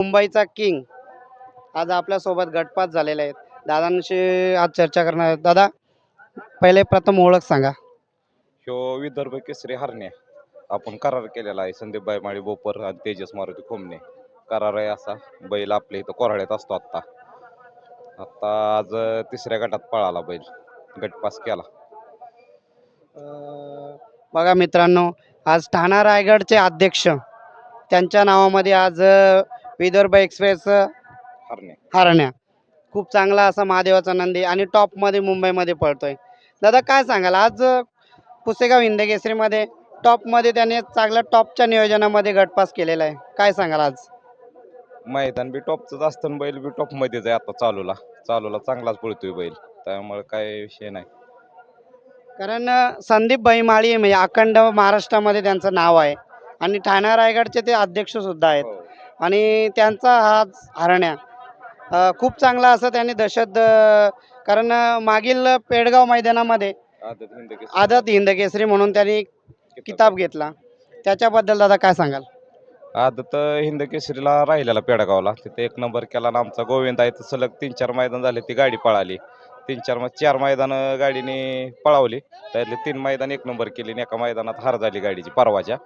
मुंबईचा किंग. आज आपल्यासोबत गटपात झालेले आहेत. दादांशी आज चर्चा करणार आहेत. दादा पहिले प्रथम ओळख सांगा. ह्यो विदर्भ केसरी हरणे. आपण करार केलेला आहे. संदीप माळी बोपर आणि तेजस मारुती खोमणे. करार आहे असा. बैल आपल्या इथं कोराड्यात असतो आत्ता. आत्ता आज तिसऱ्या गटात पळाला बैल. गटपास केला. अं, बघा मित्रांनो आज ठाणा रायगडचे अध्यक्ष. त्यांच्या नावामध्ये आज अं, विदर्भ एक्सप्रेस अं, हरणे हरण्या. खूप चांगला असा महादेवाचा नंदी आणि टॉपमध्ये मुंबईमध्ये पळतोय. दादा काय सांगाल? आज पुसेगाव हिंदकेसरीमध्ये टॉपमध्ये त्याने चांगल्या टॉपच्या नियोजनामध्ये गटपास केलेला आहे. काय सांगाल आज? मैदान बी टॉपचंच असतं बैल बी टॉपमध्येच आहे आता चालूला. चालूला चांगलाच पळतोय बैल. त्यामुळे काय विषय नाही. कारण संदीप बैमाळी म्हणजे अखंड महाराष्ट्रामध्ये त्यांचं नाव आहे. आणि ठाणा रायगडचे ते अध्यक्ष सुद्धा आहेत. हो. आणि त्यांचा हा हरण्या खूप चांगला असं त्यांनी दशत अं, कारण मागील पेडगाव मैदानामध्ये आदत हिंद केसरी. म्हणून त्यांनी किताब. घेतला. त्याच्याबद्दल दादा काय सांगाल? आदत हिंद केसरीला राहिलेला पेडगावला. तिथे एक नंबर केला आणि आमचा गोविंद आहे. तर सलग तीन चार मैदान झाले ती गाडी पळाली. तीन चार चार मैदान गाडीने पळावली. त्यातले तीन मैदान एक नंबर केली आणि एका मैदानात हार झाली गाडीची परवाच्या.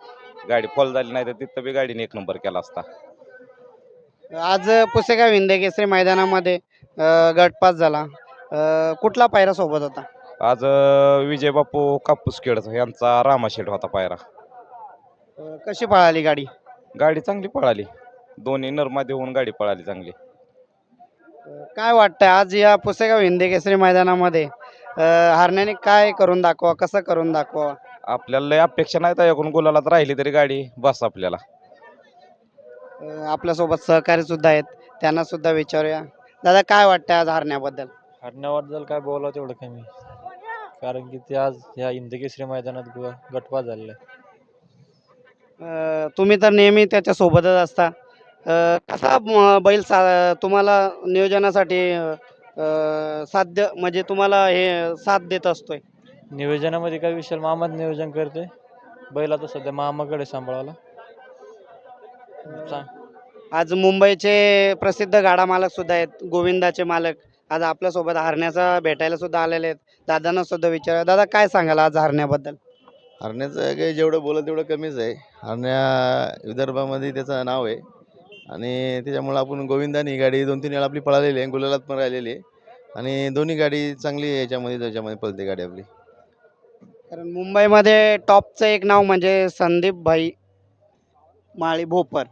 गाडी फॉल झाली नाही तर तिथं बी गाडीने एक नंबर केला असता. आज पुसेगाव हिंद केसरी मैदानामध्ये गटपास झाला. अं, कुठला पायरा सोबत होता? आज अं, विजय बापू कापूस खेड यांचा रामाशेठ होता पायरा. अं, कशी पळाली गाडी? गाडी चांगली पळाली. दोन्ही नरमादी होऊन गाडी पळाली चांगली. अं, काय वाटतंय? आज या पुसेगाव हिंद केसरी मैदानामध्ये अं, हरण्याने काय करून दाखवा? कसं करून दाखवा? आपल्याला लय अपेक्षा नाही त्याच्याकडून गुलालात राहिली तरी गाडी. बस आपल्याला. आपल्यासोबत सहकारी सुद्धा आहेत. त्यांना सुद्धा विचारूया. दादा काय वाटतंय आज हरण्याबद्दल? हरण्याबद्दल काय बोलावं तेवढं कमी. कारण की ते आज ह्या इंदकेसरी मैदानात ग- गटपास झालेला आहे. अं, तुम्ही तर नेहमी त्याच्या सोबतच असता. अं, कसा म- बैल सा तुम्हाला नियोजनासाठी अं, साध्य म्हणजे तुम्हाला हे साथ देत असतोय? नियोजनामध्ये काय विशाल मामाच नियोजन करते बैल आता सध्या मामाकडे सांभाळायला. आज मुंबईचे प्रसिद्ध गाडा मालक सुद्धा आहेत गोविंदाचे मालक. आज आपल्यासोबत हरण्याचा भेटायला सुद्धा आलेले आहेत. दादांना सुद्धा विचार दादा काय सांगाल आज हरण्याबद्दल? हरण्याचं काही जेवढं बोलत तेवढं कमीच आहे. हरण्या विदर्भामध्ये त्याचं नाव आहे. आणि त्याच्यामुळं आपण गोविंदानी ही गाडी दोन तीन वेळा आपली पळालेली आहे गुलालात पण राहिलेली आहे. आणि दोन्ही गाडी चांगली आहे याच्यामध्ये त्याच्यामध्ये पळते गाडी आपली. कारण मुंबईमध्ये टॉपचं एक नाव म्हणजे संदीप भाई. माळी भोपर.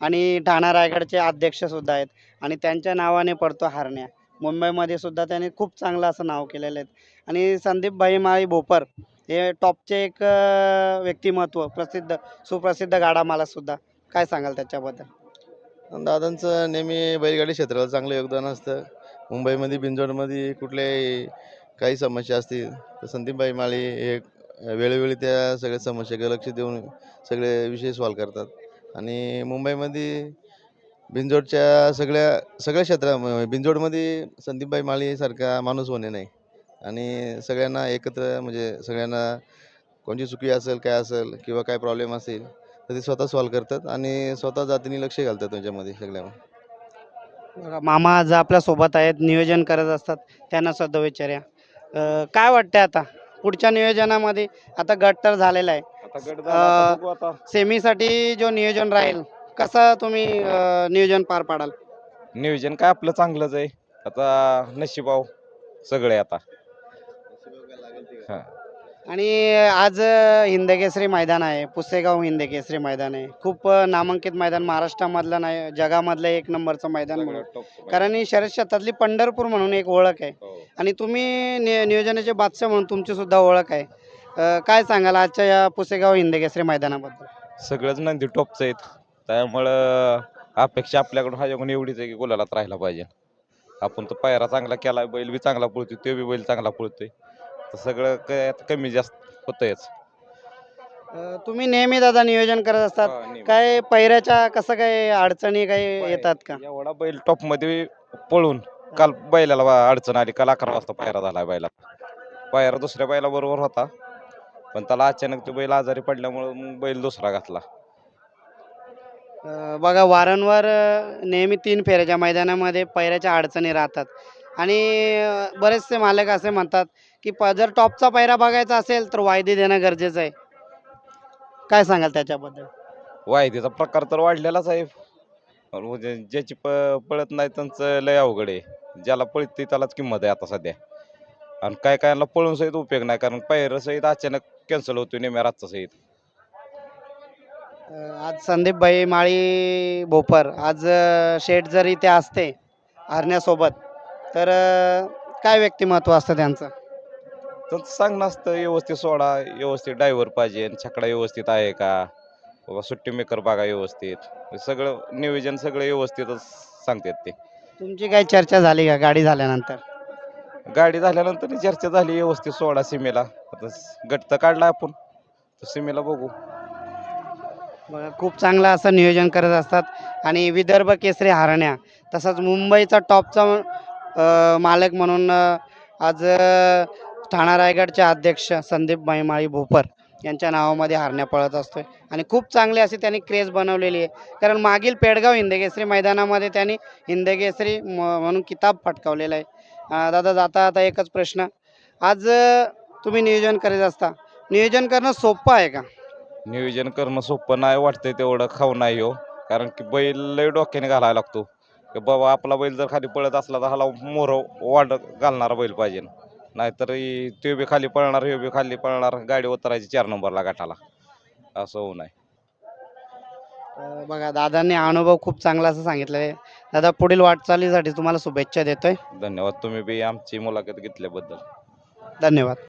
आणि ठाणा रायगडचे अध्यक्ष सुद्धा आहेत. आणि त्यांच्या नावाने पडतो हरण्या. मुंबईमध्ये सुद्धा त्यांनी खूप चांगलं असं नाव केलेलं आहे. आणि संदीप भाई माळी भोपर हे टॉपचे एक व्यक्तिमत्व प्रसिद्ध सुप्रसिद्ध गाडा मालक सुद्धा. काय सांगाल त्याच्याबद्दल? दादांचं नेहमी बैलगाडी क्षेत्राला चांगलं योगदान असतं. मुंबईमध्ये बिंजोडमध्ये कुठल्याही काही समस्या असतील तर संदीपबाई माळी हे वेळोवेळी त्या सगळ्या समस्याकडे लक्ष देऊन सगळे विषय सॉल्व करतात. आणि मुंबईमध्ये बिंजोडच्या सगळ्या सगळ्या क्षेत्रा म्हणजे बिंजोडमध्ये संदीपबाई माळीसारखा माणूस होणे नाही. आणि सगळ्यांना एकत्र म्हणजे सगळ्यांना कोणची चुकी असेल काय असेल किंवा काय प्रॉब्लेम असेल तर ते स्वतः सॉल्व करतात आणि स्वतः जातीने लक्ष घालतात त्यांच्यामध्ये सगळ्या बघा, मामा आज आपल्यासोबत आहेत नियोजन करत असतात त्यांना सुद्धा विचारूया. अं, काय वाटतंय आता? पुढच्या नियोजनामध्ये आता गट तर झालेला आहे. सेमीसाठी जो नियोजन राहील कसं तुम्ही नियोजन पार पाडाल? नियोजन काय आपलं चांगलंच आहे. आता नशिबाव सगळे आता. हा. आणि आज हिंदकेसरी मैदान आहे पुसेगाव हिंदकेसरी मैदान आहे. खूप नामांकित मैदान महाराष्ट्रामधलं नाही जगामधलं एक नंबरचं मैदान म्हणून. कारण ही शरद क्षेत्रातली पंढरपूर म्हणून एक ओळख आहे. हो. आणि तुम्ही नि नियोजनाचे बादशाह म्हणून तुमची सुद्धा ओळख आहे. अं, काय सांगाल आजच्या या पुसेगाव हिंदकेसरी मैदानाबद्दल? सगळंच नंदी टॉपचं आहेत. त्यामुळं अपेक्षा आपल्याकडून ह्याच्याकडून एवढीच आहे की गुलालात राहायला पाहिजे. आपण तर पायरा चांगला केला बैल बी चांगला पळतोय तो बी बैल चांगला पळतोय. तर सगळं काय आता कमी जास्त होतंयच. अं, तुम्ही नेहमी दादा नियोजन करत असतात. हा, नेहमी. काय पैऱ्याच्या कसं काय अडचणी काही येतात का? एवढा बैल टॉपमध्ये पळून काल बैलाला बा- अडचण आली. काल अकरा वाजता पायरा झाला बैला. पायरा दुसऱ्या बैला बरोबर होता. पण त्याला अचानक तो बैल आजारी पडल्यामुळे मग बैल दुसरा घातला. अ, बघा वारंवार अ, नेहमी तीन फेऱ्याच्या मैदानामध्ये पैऱ्याच्या अडचणी राहतात. आणि अ, बरेचसे मालक असे म्हणतात की प जर टॉपचा पैरा बघायचा असेल तर वायदी देणं गरजेचं आहे. काय सांगाल त्याच्याबद्दल? वायदीचा प्रकार तर वाढलेलाच आहे. म्हणजे ज्याची प पळत नाही त्यांचं लय अवघड आहे. ज्याला पळते त्यालाच किंमत आहे आता सध्या. आणि काय कायला पळून सहित उपयोग नाही कारण पैर सहित अचानक कॅन्सल होतो नेम्या रातचा सहित. अ, आज संदीपभाई माळी भोपर आज अ, शेठ जर इथे असते हरण्यासोबत तर अ, काय व्यक्तिमत्व असतं त्यांचं? त्यांचं सांगणं असतं व्यवस्थित सोडा व्यवस्थित ड्रायव्हर पाहिजे छकडा व्यवस्थित आहे का? बाबा सुट्टी मेकर बघा व्यवस्थित. सगळं नियोजन सगळं व्यवस्थितच सांगतात ते. तुमची काही चर्चा झाली का? गाडी झाल्यानंतर? गाडी झाल्यानंतर चर्चा झाली व्यवस्थित सोडा सीमेला. आता गट तर काढला आपण. तर सीमेला बघू. बघा खूप चांगलं असं नियोजन करत असतात. आणि विदर्भ केसरी हारण्या तसंच मुंबईचा टॉपचा अ, मालक म्हणून अ, आज अ, ठाणा रायगडचे अध्यक्ष संदीप माळी भोपर. यांच्या नावामध्ये हारण्या पळत असतोय. आणि खूप चांगली अशी त्यांनी क्रेज बनवलेली आहे. कारण मागील पेडगाव हिंदकेसरी मैदानामध्ये त्यांनी हिंदकेसरी म- म्हणून किताब फटकावलेला आहे. दादा जाता आता एकच प्रश्न. आज तुम्ही नियोजन करीत असता. नियोजन करणं सोपं आहे का? नियोजन करणं सोपं नाही वाटतंय तेवढं खाऊ नाही हो. कारण की बैल लय डोक्याने घालायला लागतो. की बाबा आपला बैल जर खाली पळत असला तर ह्याला मोर वाढ घालणारा बैल पाहिजे नाहीतर ही- तो बी खाली पळणार ह्यो बी खाली पळणार गाडी उतरायची चार नंबरला गाठाला असं होऊ नये. बघा दादांनी अनुभव खूप चांगला असं सांगितलेला आहे दादा पुढील वाटचालीसाठी तुम्हाला शुभेच्छा देतोय. धन्यवाद. तुम्ही बी आमची मुलाखत घेतल्याबद्दल. धन्यवाद.